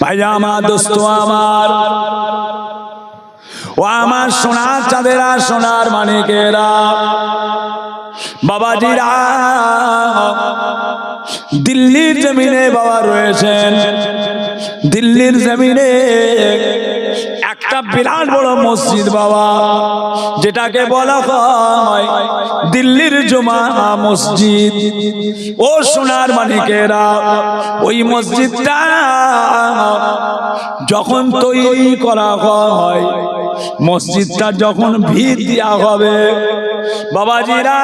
ভাই আমার দোস্ত আমার। ও আমার সোনার চাঁদেরা সোনার মানিকেরা। বাবাজিরা, দিল্লির জমিনে বাবা রয়েছেন। দিল্লির জমিনে বিরাট বড় মসজিদ বাবা। যেটাকে বলা হয় দিল্লির জমা মসজিদ। ও সোনার মানিকেরা, ওই মসজিদটা যখন তৈরি করা হয়, মসজিদটা যখন ভিত দেওয়া হবে, বাবাজিরা,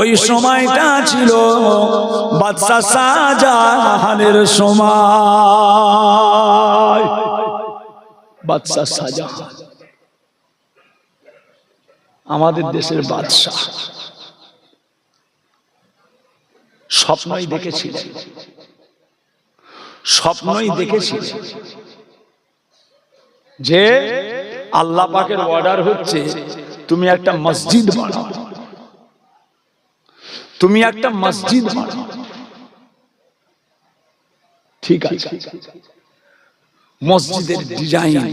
ওই সময়টা ছিল বাদশা শাহজাহানের সময়। বাদশা শাহজাহান আমাদের দেশের বাদশাহ। স্বপ্নই দেখেছিলেন। স্বপ্নই দেখেছিলেন। যে আল্লাহ পাকের অর্ডার হচ্ছে, তুমি একটা মসজিদ বানাও। তুমি একটা মসজিদ বানাও। ঠিক আছে। মসজিদের ডিজাইন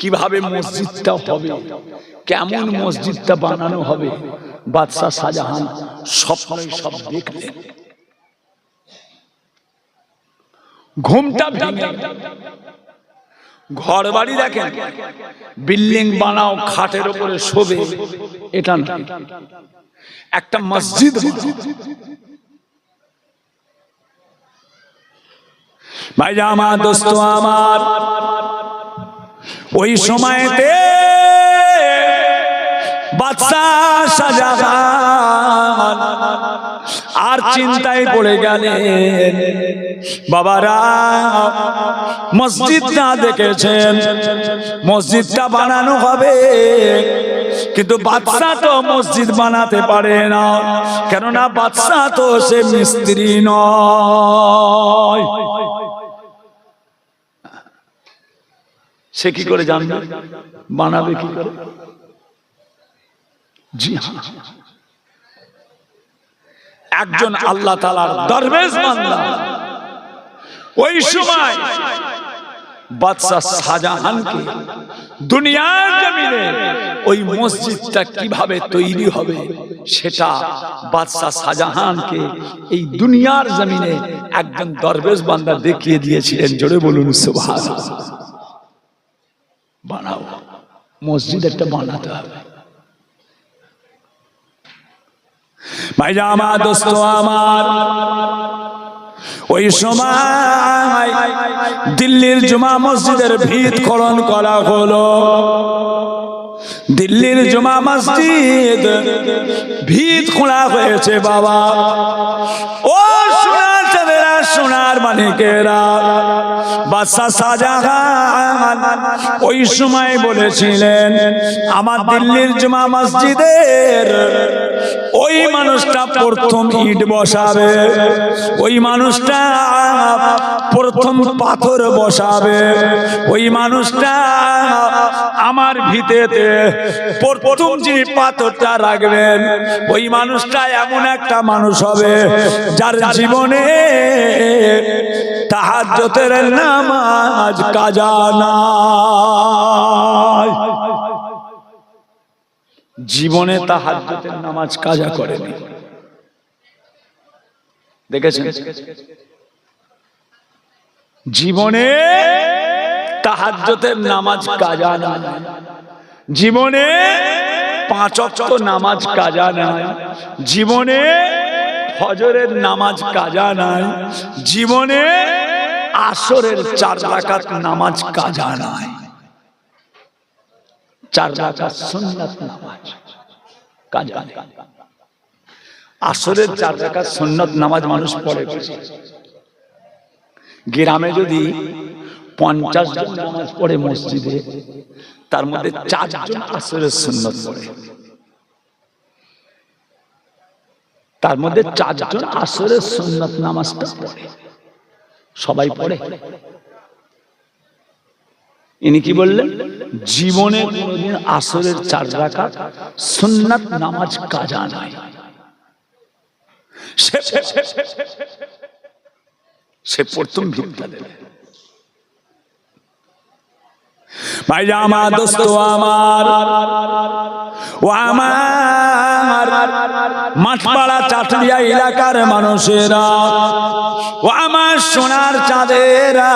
কীভাবে মসজিদটা হবে? কেমন মসজিদটা বানানো হবে? বাদশাহ শাহজাহান স্বপ্নই সব দেখলেন। ঘুমটা ঘর বাড়ি দেখেন, বিল্ডিং বানাও, খাটের উপরে শোবে। এটা একটা মসজিদ বানাও। ভাই আমার দোস্ত আমার ওই সময়তে শাহজাহান আর চিন্তায় পড়ে গেলেন। বাবারা মসজিদ না দেখেছেন। মসজিদটা বানানো হবে। কিন্তু বাদশাহ তো মসজিদ বানাতে পারে না। কেননা বাদশাহ তো সে মিস্ত্রি নয়। সে কি করে জানবে? বানাবে কি করে? জি হ্যাঁ। একজন আল্লাহ তালার দরবেশ বান্দা। ওই সময় বাদশাহ শাহজাহানকে দুনিয়ার জমিনে ওই মসজিদটা কীভাবে তৈরি হবে সেটা বাদশাহ শাহজাহানকে এই দুনিয়ার জমিনে একজন দরবেশ বান্দা দেখিয়ে দিয়েছিলেন। জোরে বলুন সুভাষ বানাও। মসজিদ একটা বানাতে হবে। আমার দোস্ত আমার, ওই সময় দিল্লির জুমা মসজিদের ভিত খনন করা হলো। দিল্লির জুমা মসজিদ ভিত খোলা হয়েছে বাবা। ও সোনার সোনার মানিকেরা। বাদশাহ শাহজাহান ওই সময় বলেছিলেন, আমার দিল্লির জুমা মসজিদের ওই মানুষটা প্রথম ইট বসাবে, ওই মানুষটা প্রথম পাথর বসাবে, ওই মানুষটা আমার ভিতেতে প্রথম যিনি পাথরটা রাখবেন, ওই মানুষটা এমন একটা মানুষ হবে যার জীবনে তাহাজ্জতের নামাজ কাজা নাই। জীবনে তাহাজ্জতের নামাজ কাজা করেনি। দেখেছেন? জীবনে তাহাজ্জতের নামাজ কাজা নাই। জীবনে পাঁচ নামাজ কাজা নাই। জীবনে ফজরের নামাজ কাজা নাই, জীবনে আসরের চার রাকাত নামাজ কাজা নাই। চার রাকাত সুন্নাত নামাজ কাজা নেই। আসরের চার রাকাত সুন্নাত নামাজ মানুষ পড়ে। গ্রামে যদি পঞ্চাশ জন নামাজ পড়ে মসজিদে, তার মধ্যে চারজন আসরের সুন্নত পড়ে। তার মধ্যে চারজন আসরের সুন্নত নামাজটা পড়ে। সবাই পড়ে। ইনি কি বললেন? জীবনে কোনোদিন আসরের চার রাকাত সুন্নাত নামাজ কাজা নাই সে- প্রথম ভিক্ষা দেবে। ভাই আমার দোস্ত আমার ও আমার মাঠপাড়া চাটলিয়া এলাকার মানুষেরা, ও আমার সোনার চাঁদেরা,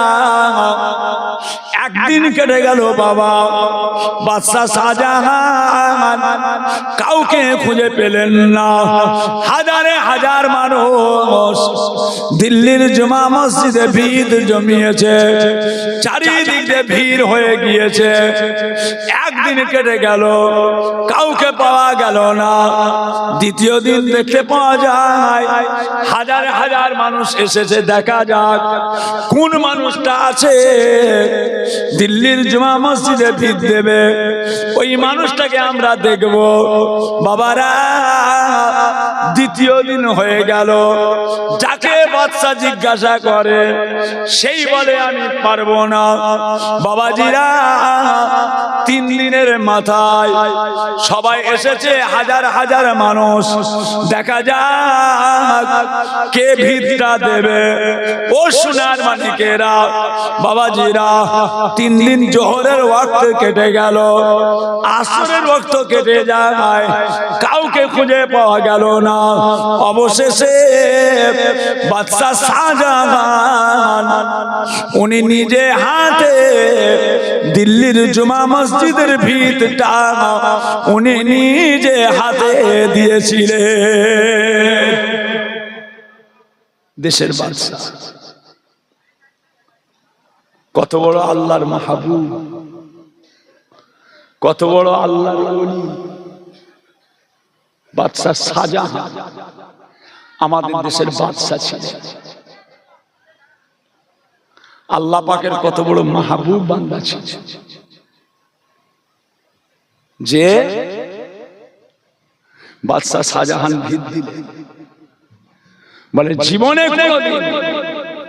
একদিন কেটে গেল বাবা, বাদশা শাহজাহান কাউকে খুঁজে পেলেন না। হাজারে হাজার মানুষ দিল্লির জমা মসজিদে ভিড় জমিয়েছে, চারিদিক দিয়ে ভিড় হয়ে গিয়েছে, একদিন কেটে গেল, কাউকে পাওয়া গেল না। দ্বিতীয় দিন দেখতে পাওয়া যায়, হাজার হাজার মানুষ এসেছে, দেখা যাক কোন মানুষটা আছে। দিল্লির জমা মসজিদে ভিড় দেবে, ওই মানুষটাকে আমরা দেখব। বাবারা দ্বিতীয় দিন হয়ে গেল। যাকে বাচ্চা জিজ্ঞাসা করে, সেই বলে, আমি পারব না। বাবাজিরা, তিন দিনের মাথায় সবাই এসেছে, হাজার হাজার মানুষ। দেখা যাক কে ভিড়টা দেবে। ও সোনার মানিকেরা বাবাজিরা, তিন দিন জোহরের ওয়াক্ত কেটে গেল। আসরের ওয়াক্ত কেটে যায়, কাউকে খুঁজে পাওয়া গেল না। অবশেষে বাদশা শাহজাহান, উনি নিজে হাতে দিল্লির জুমা মসজিদের ভিতটা উনি নিজে হাতে দিয়েছিলেন। দেশের বাদশা কত বড় আল্লাহর মাহবুব। কত বড় আল্লাহর বাদশা শাহজাহান আমাদের দেশের বাদশা ছিল আল্লাহ পাকের কত বড় মাহবুব বান্দা ছিল যে বাদশাহ শাহজাহান ভিত দিলেন বলে জীবনে কোনোদিন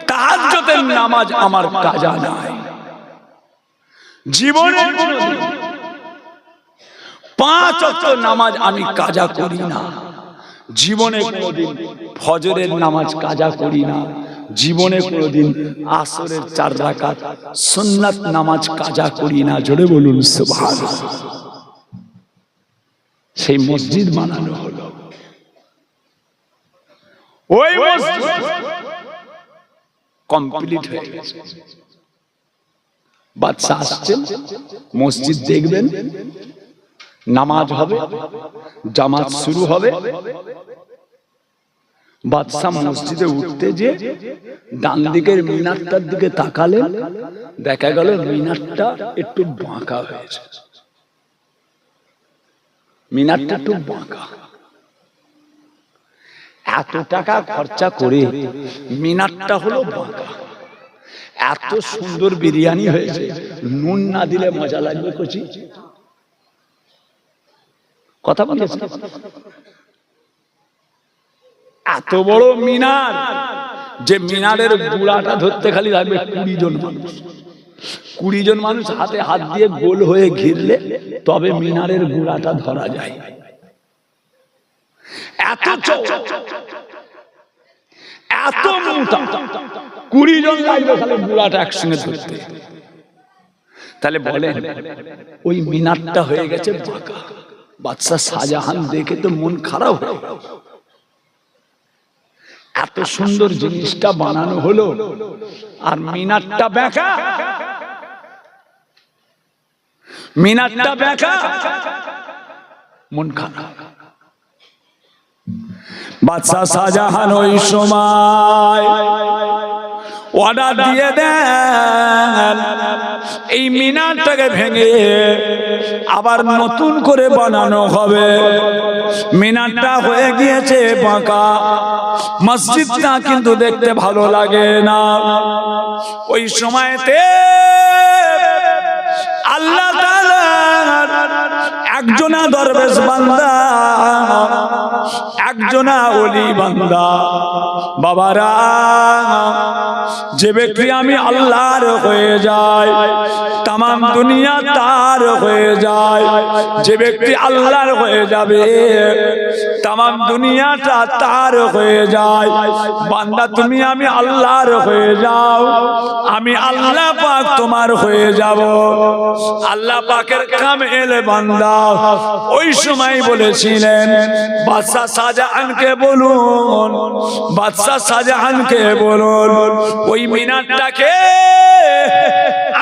তাহাজ্জুদের নামাজ আমার কাজা নাই। জীবনে পাঁচ অক্ট নামাজ আমি কাজা করি না। জীবনে কোনোদিন ফজরের নামাজ কাজা করি না। জীবনে কোনোদিন আসরের চার রাকাত সুন্নাত নামাজ কাজা করি না। জোরে বলুন সেই মসজিদ বানানো হলো। কমপ্লিট হয়ে গেছে। বাদশাহ আসছেন। মসজিদ দেখবেন। নামাজ হবে, জামাত শুরু হবে। বাদশাহ মসজিদে উঠতে যে ডান দিকের মিনারটার দিকে তাকালেন, দেখা গেল মিনারটা একটু বাঁকা হয়েছে। মিনারটা একটু বাঁকা। এত টাকা খরচা করে মিনারটা হলো বাঁকা। এত সুন্দর বিরিয়ানি হয়েছে, নুন না দিলে মজা লাগবে কচি। কথা বলেছে এত বড় মিনার যে মিনারের গুড়াটা ধরতে খালি লাগবে কুড়ি জন মানুষ। কুড়ি জন মানুষ হাতে হাত দিয়ে গোল হয়ে ঘিরলে তবে মিনারের গুড়াটা ধরা যায়। এত চওড়া, এত মোটা। কুড়ি জন লাগবে খালি গুড়াটা একসঙ্গে ধরতে। তাহলে বলেন ওই মিনারটা হয়ে গেছে বাঁকা। বাদশাহ শাহজাহান দেখে তো মন খারাপ এত সুন্দর জিনিসটা বানানো হলো আর মিনারটা বেঁকা মিনারটা বেঁকা মন খারাপ। বাদশাহ শাহজাহান ওই সময় অর্ডার দিয়ে দেন। এই মিনারটাকে ভেঙে আবার নতুন করে বানানো হবে। মিনারটা হয়ে গিয়েছে বাঁকা। মসজিদটা কিন্তু দেখতে ভালো লাগে না। ওই সময়তে আল্লাহ একজনা দরবেশ বান্দা, একজনা অলি বান্দা। বাবারা, যে ব্যক্তি আমি আল্লাহর হয়ে যাই তাম দুনিয়া তার হয়ে যায়। যে ব্যক্তি আল্লাহর হয়ে যাবে তাম দুনিয়াটা তার হয়ে যায়। বান্দা, তুমি আমি আল্লাহর হয়ে যাও। আমি আল্লাহ পাক তোমার হয়ে যাব। আল্লাহ পাকের কাম এলে বান্দা। ওই সময় বলেছিলেন বাদশাহ শাহজাহানকে বলুন বাদশাহ শাহজাহানকে বলুন, ওই মিনারটাকে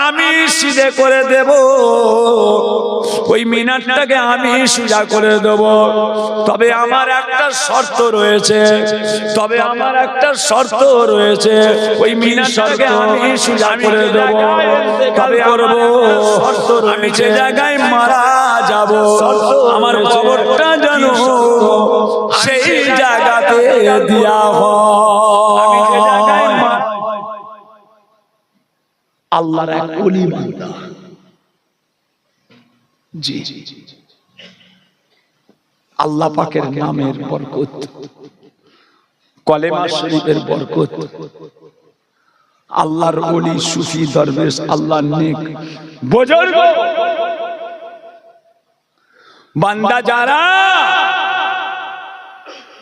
আমি সিধে করে দেব। ওই মিনারটাকে আমি সোজা করে দেব। তবে আমার একটা শর্ত রয়েছে। তবে আমার একটা শর্ত রয়েছে। ওই মিনারটাকে আমি সোজা করে দেব। তবে করব আমি যে জায়গায় মারা যাব, আমার খবরটা জানো সেই জায়গাতে দিয়া হয়। আল্লাহর এক অলি বান্দা। জি। আল্লাহ পাকের নামের বরকত। কলেমা শরীফের বরকত। আল্লাহর অলি সুফি দরবেশ আল্লাহর নেক। বুজুর্গ! বান্দা যারা,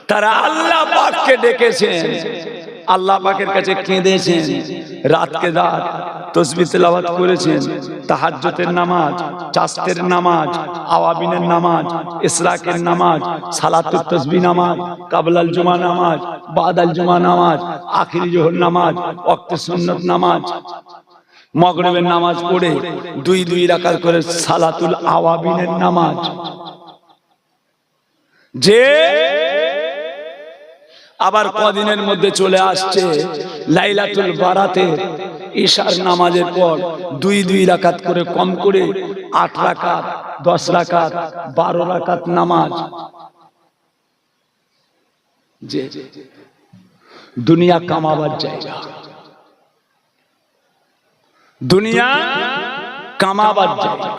তারা আল্লাহ পাককে ডেকেছেন। আল্লাহ পাকের কাছে কেঁদেছেন। রাতকে রাত তসবি তেলাওয়াত করেছেন। তাহাজ্জতের নামাজ, চাস্তের নামাজ, আওয়াবিনের নামাজ, ইসরাকের নামাজ, সালাতুত তসবি নামাজ, কাবলাল জুমা নামাজ, বাদাল জুমা নামাজ, আখিরি জোহর নামাজ, ওয়াক্তে সুন্নত নামাজ। মগরবের নামাজ পড়ে দুই দুই রাকাত করে সালাতুল আওয়াবিনের নামাজ। যে আবার কদিনের মধ্যে চলে আসছে লাইলাতুল বারাতে ঈশার নামাজের পর দুই দুই রাকাত করে কম করে আট রাকাত, দশ রাকাত, বারো রাকাত নামাজ। যে দুনিয়া কামাবার জায়গা। দুনিয়া কামাবার জায়গা।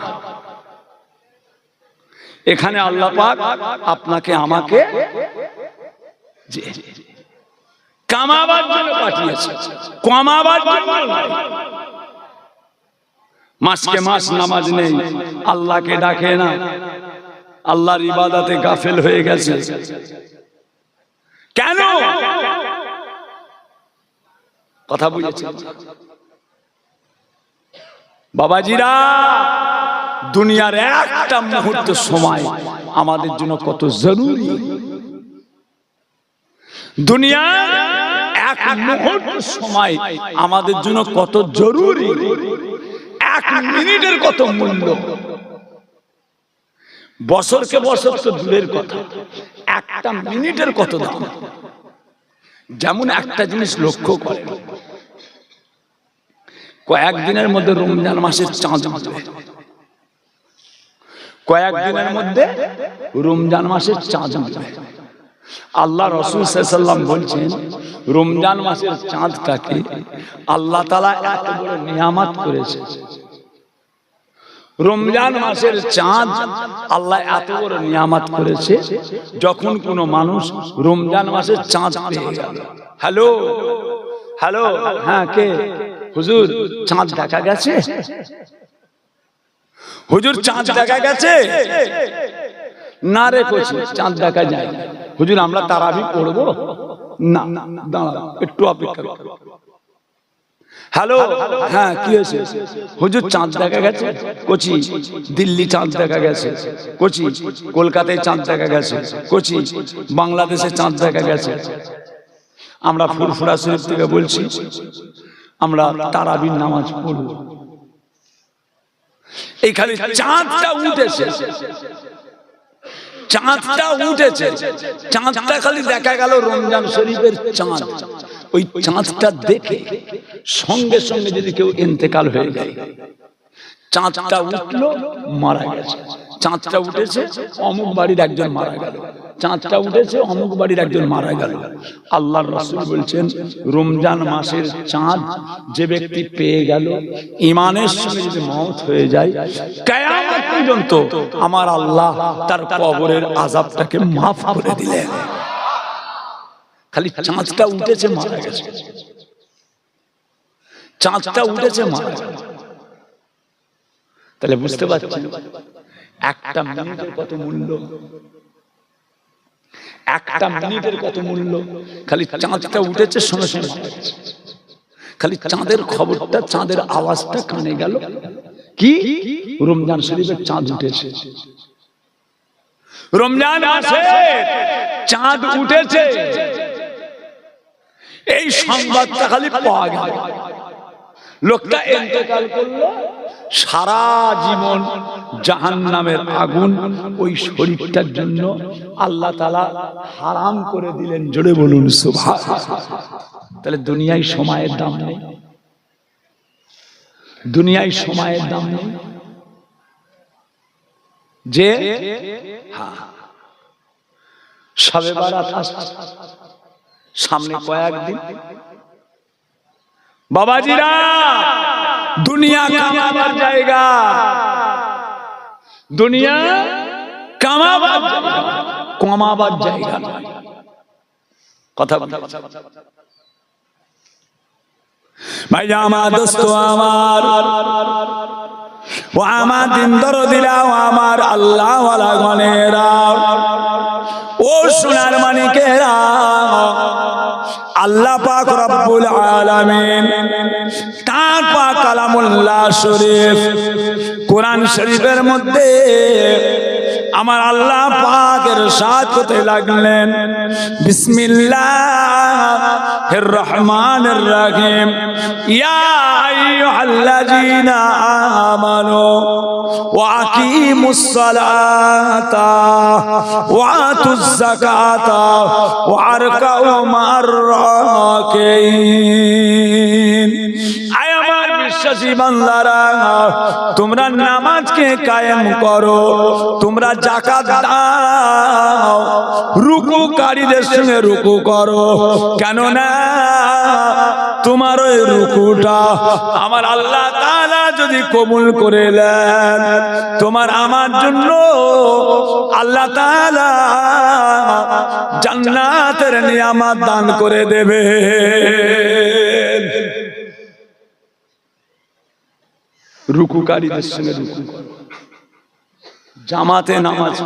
এখানে আল্লাহ পাক আপনাকে আমাকে মাসকে মাস নামাজ নেই। আল্লাহকে ডাকে না। আল্লাহর ইবাদাতে গাফেল হয়ে গেছে। কেন? কথা বাবাজিরা, দুনিয়ার একটা মুহূর্ত সময় আমাদের জন্য কত জরুরি। দুনিয়া এক মুহূর্ত সময় আমাদের জন্য কত জরুরি? এক মিনিটের কত মূল্য? বছরকে বছর তো দূরের কথা। একটা মিনিটের কত দাম? যেমন একটা জিনিস লক্ষ্য করে। কয়েকদিনের মধ্যে রমজান মাসের চাঁদ কয়েকদিনের মধ্যে রমজান মাসের চাঁদ আল্লাহ রসুল সাল্লাম বলছেন, রমজান মাসের চাঁদটাকে আল্লাহ তালা এত বড় নিয়ামত করেছে। রমজান মাসের চাঁদ আল্লাহ এত বড় নিয়ামত করেছে, যখন কোনো মানুষ রমজান মাসের চাঁদ হ্যালো? হ্যালো? হ্যাঁ কে? হুজুর, চাঁদ দেখা গেছে? হুজুর, চাঁদ দেখা গেছে? না রে কচি চাঁদ দেখা যায়। হুজুর, আমরা তারাবি পড়ব? না, দাঁড়াও, একটু অপেক্ষা হ্যালো? হ্যাঁ কি হয়েছে? হুজুর, চাঁদ দেখা গেছে? কোচি, দিল্লি চাঁদ দেখা গেছে। কোচি, কলকাতায় চাঁদ দেখা গেছে। কোচি, বাংলাদেশে চাঁদ দেখা গেছে। আমরা ফুরফুরা শরীফ থেকে বলছি, আমরা তারাবির নামাজ পড়ব। এইখানে চাঁদটা উঠেছে। চাঁদটা উঠেছে। চাঁদটা খালি দেখা গেল রমজান শরীফের চাঁদ। ওই চাঁদটা দেখে সঙ্গে সঙ্গে যদি কেউ ইন্তেকাল হয়ে যায় চাঁদটা উঠল, মারা গেছে। চাঁদটা উঠেছে, অমুক বাড়ির একজন মারা গেল। চাঁদটা উঠেছে, অমুক বাড়ির একজন মারা গেল। আল্লাহর রসুল বলছেন, রমজান মাসের চাঁদ যে ব্যক্তি পেয়ে গেল ইমানের সঙ্গে যদি মওত হয়ে যায় পর্যন্ত আমার আল্লাহ তার কবরের আযাবটাকে মাফ করে দিলেন। খালি চাঁদটা উঠেছে, মারা গেছে। চাঁদটা উঠেছে, মারা গেছে। তাহলে বুঝতে পারছি। একটা মিনিটের কত মূল্য? একটা মিনিটের কত মূল্য? খালি চাঁদটা উঠেছে মারা গেছে। খালি চাঁদের খবরটা চাঁদের আওয়াজটা কানে গেল। কি? রমজান শরীফের চাঁদ উঠেছে। রমজান মাসে চাঁদ উঠেছে। এই সংবাদটা খালি পাওয়া গেল। লোকটা এতেকাল করল। সারা জীবন জাহান নামের আগুন ওই শরীরটার জন্য আল্লাহ তালা হারাম করে দিলেন। জোরে বলুন সুভা তাহলে দুনিয়ায় সময়ের দাম নেই। দুনিয়ায় সময়ের দাম নেই। যে হ্যাঁ। সামনে কয়েকদিন। বাবাজিরা! দুনিয়া কামাবার জায়গা দুনিয়া কামাবার। কমাবার জায়গা কথা। ভাই আমার দোস্ত আমার ও আমার দিন ধর দিলাও আমার আল্লাহ গনেরা ও সোনার মানিকেরা আল্লাহ পাক রব্বুল আলামিন তার পাক কালামুল্লাহ শরীফ কোরআন শরীফের মধ্যে আমার আল্লাহ পাকের সাথ করতে লাগলেন। বিসমিল্লাহির রহমান রহিম। ইয়া আমানু বিশ্বাসী বান্দারা তোমরা নামাজকে কায়েম করো, তোমরা জাকাত দাও, রুকুকারীদের সঙ্গে রুকু করো। কেননা তোমার ওই রুকুটা আমার আল্লাহ তাআলা যদি কবুল করে নেন, তোমার আমার জন্য আল্লাহ তাআলা জান্নাতের নিয়ামত দান করে দেবে রুকুকারীদের সঙ্গে রুকু। জামাতে নামাজ।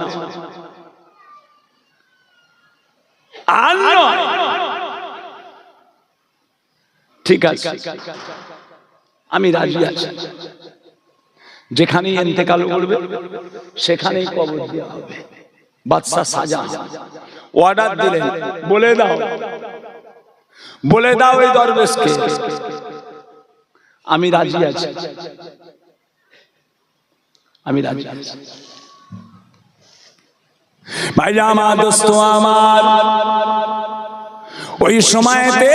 ঠিক আছে। আমি রাজি আছি। যেখানেই এতেকাল করবে, সেখানেই কবর দেওয়া হবে। বাদশা সাজা। অর্ডার দিলেন। বলে দাও। বলে দাও এই দরবেশকে। আমি রাজি আছি। আমি রাজি আছি। ভাই আমার দোস্ত আমার ওই সময়তে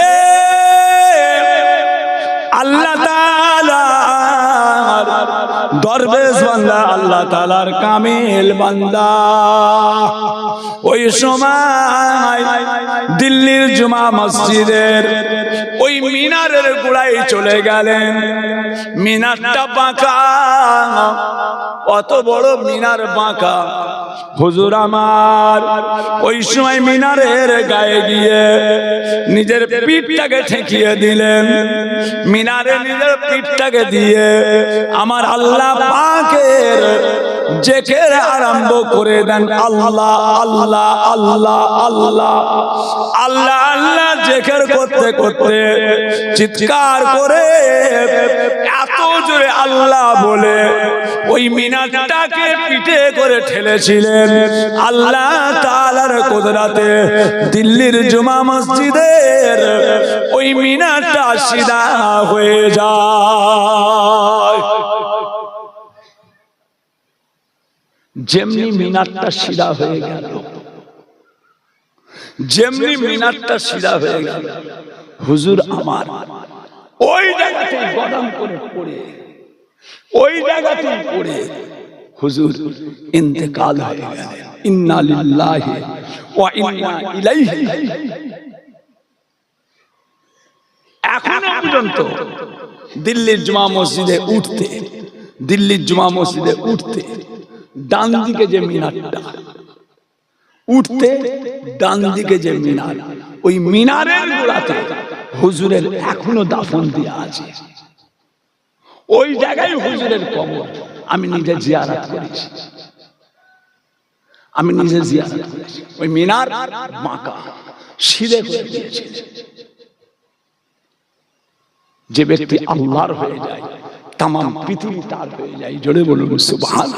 আল্লাহ তাআলার দরবেশ বান্দা আল্লাহ তালার কামিল বান্দা। ওই সময় দিল্লির জুমা মসজিদের ওই মিনারের গোড়ায় চলে গেলেন। মিনারটা বাঁকা অত বড় মিনার বাঁকা। হুজুর আমার ওই সময় মিনারের গায়ে গিয়ে নিজের পিঠটাকে ঠেকিয়ে দিলেন। মিনারে নিজের পিঠটাকে দিয়ে আমার আল্লাহ পাকের জেকের আরম্ভ করে দেন। আল্লাহ আল্লাহ আল্লাহ আল্লাহ। আল্লাহ আল্লাহ জেকের করতে করতে চিৎকার করে এত জোরে আল্লাহ বলে, ওই মিনারটাকে পিঠে করে ঠেলেছিলেন। আল্লাহ তাআলার কুদরতে দিল্লির জুমা মসজিদের ওই মিনারটা সিধা হয়ে যায়। যেমনি মিনারটা সিধা হয়ে গেল যেমনি মিনারটা সিধা হয়ে গেল হুজুর আমার ওই জায়গাতে গদাম করে পড়ে ওই জায়গাতে পড়ে হুজুর ইন্তেকাল হয়ে গেল ইন্না লিল্লাহি ওয়া ইন্না ইলাইহি এখনও পর্যন্ত দিল্লির জুমা মসজিদে উঠতে দিল্লির জুমা মসজিদে উঠতে ডান দিকে যে মিনারটা, উঠতে ডান দিকে যে মিনার, ওই মিনারের গোড়াতে হুজুরের এখনও দাফন আছে। ওই জায়গায় হুজুরের কবর, আমি নিজে জিয়ারাত করেছি। আমি নিজে জিয়ারত ওই মিনার বাঁকা সিধে করে যে ব্যক্তি আল্লাহর হয়ে যায় তাম পৃথিবী তার হয়ে যায়। জোরে বলুন সুবহান